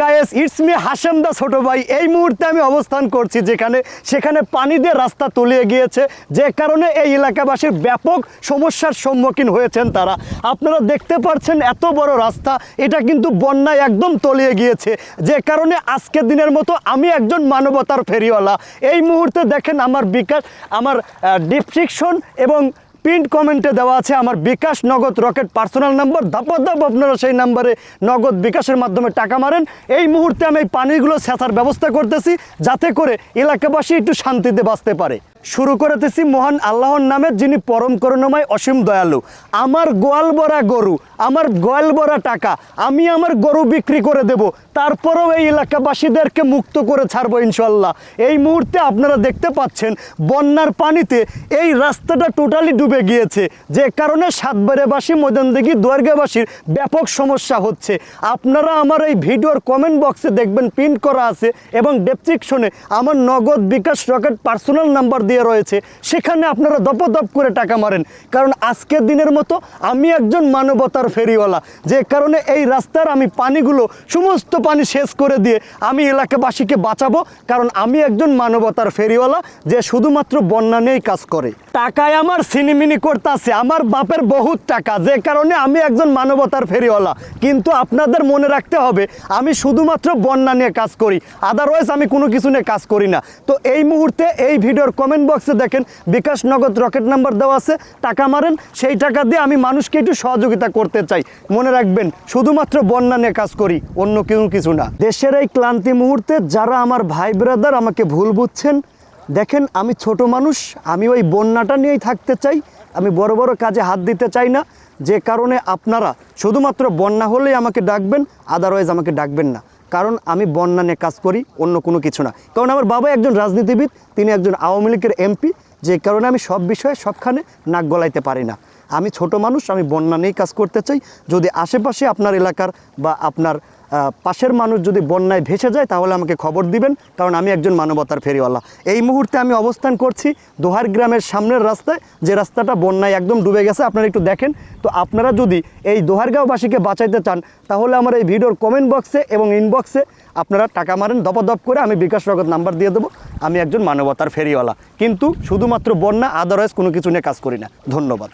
Guys it's me Hashem the ছোট ভাই। এই মুহূর্তে আমি অবস্থান করছি যেখানে, সেখানে পানি দিয়ে রাস্তা তলিয়ে গিয়েছে, যে কারণে এই এলাকাবাসীর ব্যাপক সমস্যার সম্মুখীন হয়েছেন তারা। আপনারা দেখতে পাচ্ছেন এত বড় রাস্তা, এটা কিন্তু বন্যায় একদম তলিয়ে গিয়েছে। যে কারণে আজকের দিনের মতো আমি একজন মানবতার ফেরিওয়ালা। এই মুহূর্তে দেখেন আমার বিকাশ, আমার ডিসক্রিপশন এবং পিন কমেন্টে দেওয়া আছে, আমার bKash Nagad Rocket personal number দাপ দাপ, আপনারা সেই নাম্বারে নগদ বিকাশের মাধ্যমে টাকা মারেন। এই মুহূর্তে আমি এই পানিগুলো সেচার ব্যবস্থা করতেছি, যাতে করে এলাকাবাসী একটু শান্তিতে বাঁচতে পারে। শুরু করেতেছি মহান আল্লাহর নামে, যিনি পরম করুণাময়, অসীম দয়ালু। আমার গোয়াল ভরা গরু, আমার গোয়াল ভরা টাকা, আমি আমার গরু বিক্রি করে দেব। তারপরেও এই এলাকাবাসীদেরকে মুক্ত করে ছাড়বো ইনশাল্লাহ এই মুহূর্তে আপনারা দেখতে পাচ্ছেন, বন্যার পানিতে এই রাস্তাটা টোটালি ডুবে গিয়েছে। যে কারণে সাতবারেবাসী মদনদিঘি দোয়ারগাবাসীর ব্যাপক সমস্যা হচ্ছে। আপনারা আমার এই ভিডিওর কমেন্ট বক্সে দেখবেন পিন করা আছে এবং ডেসক্রিপশনে আমার নগদ বিকাশ রকেট পার্সোনাল নাম্বার দিয়ে রয়েছে, সেখানে আপনারা দপদপ করে টাকা মারেন। কারণ আজকের দিনের মতো আমি একজন মানবতার ফেরিওয়ালা। যে কারণে এই রাস্তার আমি পানিগুলো, সমস্ত পানি শেষ করে দিয়ে আমি এলাকাবাসীকে বাঁচাবো। কারণ আমি একজন মানবতার ফেরিওয়ালা, যে শুধুমাত্র বন্যা নিয়েই কাজ করে। টাকায় আমার সিনিমিনি করতেছে আমার বাপের বহুত টাকা। যে কারণে আমি একজন মানবতার ফেরিওয়ালা। কিন্তু আপনাদের মনে রাখতে হবে, আমি শুধুমাত্র বন্যা নিয়ে কাজ করি। আদারওয়াইজ আমি কোনো কিছু নিয়ে কাজ করি না। তো এই মুহূর্তে এই ভিডিওর কমেন্ট বক্সে দেখেন, বিকাশ নগদ রকেট নাম্বার দেওয়া আছে, টাকা মারেন, সেই টাকা দিয়ে আমি মানুষকে একটু সহযোগিতা করতে চাই। মনে রাখবেন, শুধুমাত্র বন্যা নিয়ে কাজ করি, অন্য কেউ কিছু না। দেশের এই ক্লান্তি মুহূর্তে যারা আমার ভাই ব্রাদার আমাকে ভুল বুঝছেন, দেখেন, আমি ছোট মানুষ, আমি ওই বন্যাটা নিয়েই থাকতে চাই, আমি বড় বড় কাজে হাত দিতে চাই না। যে কারণে আপনারা শুধুমাত্র বন্যা হলেই আমাকে ডাকবেন আদারওয়াইজ আমাকে ডাকবেন না। কারণ আমি বন্যা নিয়ে কাজ করি, অন্য কোনো কিছু না। কারণ আমার বাবা একজন রাজনীতিবিদ, তিনি একজন আওয়ামী লীগের এমপি, যে কারণে আমি সব বিষয়ে সবখানে নাক গলাইতে পারি না। আমি ছোট মানুষ, আমি বন্যা নিয়েই কাজ করতে চাই। যদি আশেপাশে আপনার এলাকার বা আপনার পাশের মানুষ যদি বন্যায় ভেসে যায়, তাহলে আমাকে খবর দিবেন, কারণ আমি একজন মানবতার ফেরিওয়ালা। এই মুহূর্তে আমি অবস্থান করছি দোহার গ্রামের সামনের রাস্তায়, যে রাস্তাটা বন্যায় একদম ডুবে গেছে, আপনারা একটু দেখেন। তো আপনারা যদি এই দোহারগাঁওবাসীকে বাঁচাইতে চান, তাহলে আমার এই ভিডিওর কমেন্ট বক্সে এবং ইনবক্সে আপনারা টাকা মারেন, দপদপ করে আমি বিকাশ নগদ নাম্বার দিয়ে দেবো, আমি একজন মানবতার ফেরিওয়ালা। কিন্তু শুধুমাত্র বন্যা আদারওয়াইজ কোনো কিছু নিয়ে কাজ করি না। ধন্যবাদ।